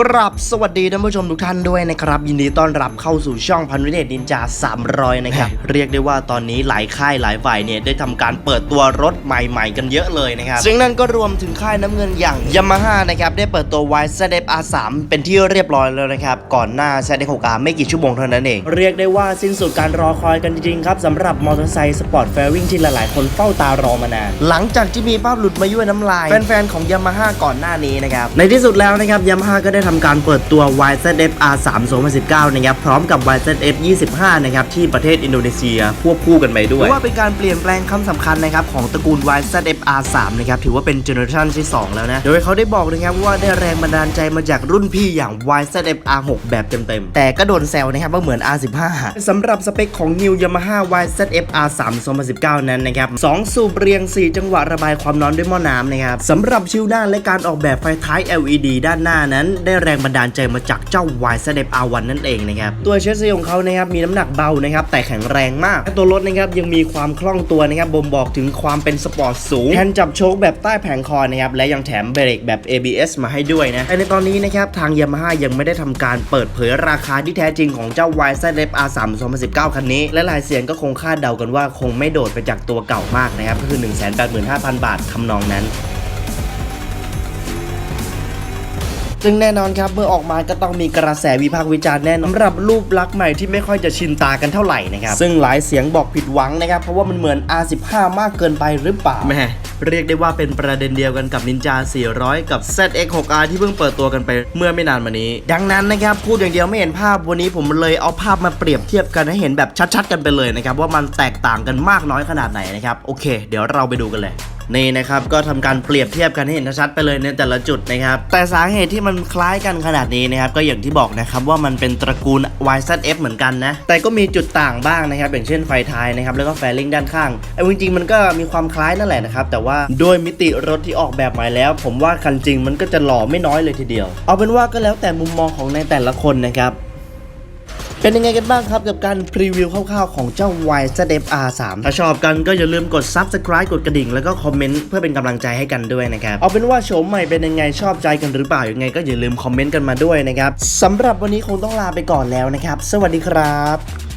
กรับสวัสดีท่านผู้ชมทุกท่านด้วยนะครับ ยินดีต้อนรับเข้าสู่ช่องพันวิเดชนินจา 300 นะครับ เรียกได้ว่าตอนนี้หลายค่ายหลายฝ่ายเนี่ย ได้ทำการเปิดตัวรถใหม่ๆ กันเยอะเลยนะครับซึ่งนั่นก็รวมถึงค่ายน้ำเงินอย่างยามาฮ่านะครับ ได้เปิดตัว y z f R3 เป็นที่เรียบร้อยแล้วนะครับ ก่อนหน้า z f 6 R ไม่กี่ชั่วโมงเท่านั้นเอง เรียกได้ว่าสิ้นสุดการรอคอยกันจริงๆครับสำหรับมอเตอร์ไซค์สปอร์ตแฟริ่งที่หลายๆ คนเฝ้าตารอมานานหลังจากที่มีภาพหลุดมายั่วน้ำลายแฟนๆของ Yamaha ก่อนหน้านี้นะครับในที่สุดแล้วนะครับ Yamaha ก็ได้ทำการเปิดตัว YZF R3 2019 นะครับ พร้อมกับ YZF 25 นะครับ ที่ประเทศอินโดนีเซียควบคู่กันไปด้วยว่าเป็นการเปลี่ยนแปลงคำสำคัญนะครับ ของตระกูล YZF R3 นะครับ ถือว่าเป็นเจเนอเรชันที่ 2 แล้วนะ โดยเขาได้บอกนะครับว่าได้แรงบันดาลใจมาจากรุ่นพี่อย่าง YZF R6 แบบเต็มๆ แต่ก็โดนแซวนะครับว่าเหมือน R15 สำหรับสเปคของ New Yamaha YZF R3 2019 นั้นนะครับสองสูบเรียง 4 จังหวะระบายความร้อนด้วยหม้อน้ำนะครับสำหรับชิวด้านและการออกแบบไฟท้าย LED ด้านหน้านั้นได้แรงบันดาลใจมาจากเจ้า YZF R1 นั่นเองนะครับตัวเชสซีของเขานะครับมีน้ำหนักเบานะครับแต่แข็งแรงมากตัวรถนะครับยังมีความคล่องตัวนะครับบ่งบอกถึงความเป็นสปอร์ตสูงแทนจับโชคแบบใต้แผงคอนะครับและยังแถมเบรกแบบ ABS มาให้ด้วยนะแต่ในตอนนี้นะครับทาง Yamaha ยังไม่ได้ทำการเปิดเผยราคาที่แท้จริงของเจ้า YZF R3 2019 คันนี้ และหลายเสียงก็คงคาดเดากันว่าคงไม่โดดไปจากตัวเก่ามากนะครับก็คือ 185,000 บาททำนองนั้น ซึ่งแน่นอนครับเมื่อออกมาก็ต้องมีกระแสวิพากษ์วิจารณ์แน่นอนสำหรับรูปลักษณ์ใหม่ที่ไม่ค่อยจะชินตากันเท่าไหร่นะครับซึ่งหลายเสียงบอกผิดหวังนะครับเพราะว่ามันเหมือน R15 มากเกินไปหรือเปล่าแม่เรียกได้ว่าเป็นประเด็นเดียวกันกับ Ninja 400 กับ ZX6R ที่เพิ่งเปิดตัวกันไปเมื่อไม่นานมานี้ ดังนั้นนะครับพูดอย่างเดียวไม่เห็นภาพวันนี้ผมเลยเอาภาพมาเปรียบเทียบกันให้เห็นแบบชัดๆ กันไปเลยนะครับว่ามันแตกต่างกันมากน้อยขนาดไหนนะครับโอเค เดี๋ยวเราไปดูกันเลย นี่นะครับก็ทำการเปรียบเทียบกันให้เห็นชัดไปเลยในแต่ละจุดนะครับแต่สาเหตุที่มันคล้ายกันขนาดนี้นะครับก็อย่างที่บอกนะครับว่ามันเป็นตระกูล YZF เหมือนกันนะแต่ก็มีจุดต่างบ้างนะครับอย่างเช่นไฟท้ายนะครับแล้วก็แฟลิงด้านข้างไอ้จริงๆมันก็มีความคล้ายนั่นแหละนะครับแต่ว่าโดยมิติรถที่ออกแบบใหม่แล้ว ผมว่าคันจริงมันก็จะหล่อไม่น้อยเลยทีเดียว เอาเป็นว่าก็แล้วแต่มุมมองของในแต่ละคนนะครับ เป็นยังไงกันบ้างครับกับการพรีวิวคร่าวๆ ของเจ้า YZF R3 ถ้าชอบกันก็อย่าลืมกด Subscribe กดกระดิ่ง แล้วก็คอมเมนต์เพื่อเป็นกำลังใจให้กันด้วยนะครับ เอาเป็นว่าโฉมใหม่เป็นยังไงชอบใจกันหรือเปล่ายังไงก็อย่าลืมคอมเมนต์กันมาด้วยนะครับสำหรับวันนี้คงต้องลาไปก่อนแล้วนะครับ สวัสดีครับ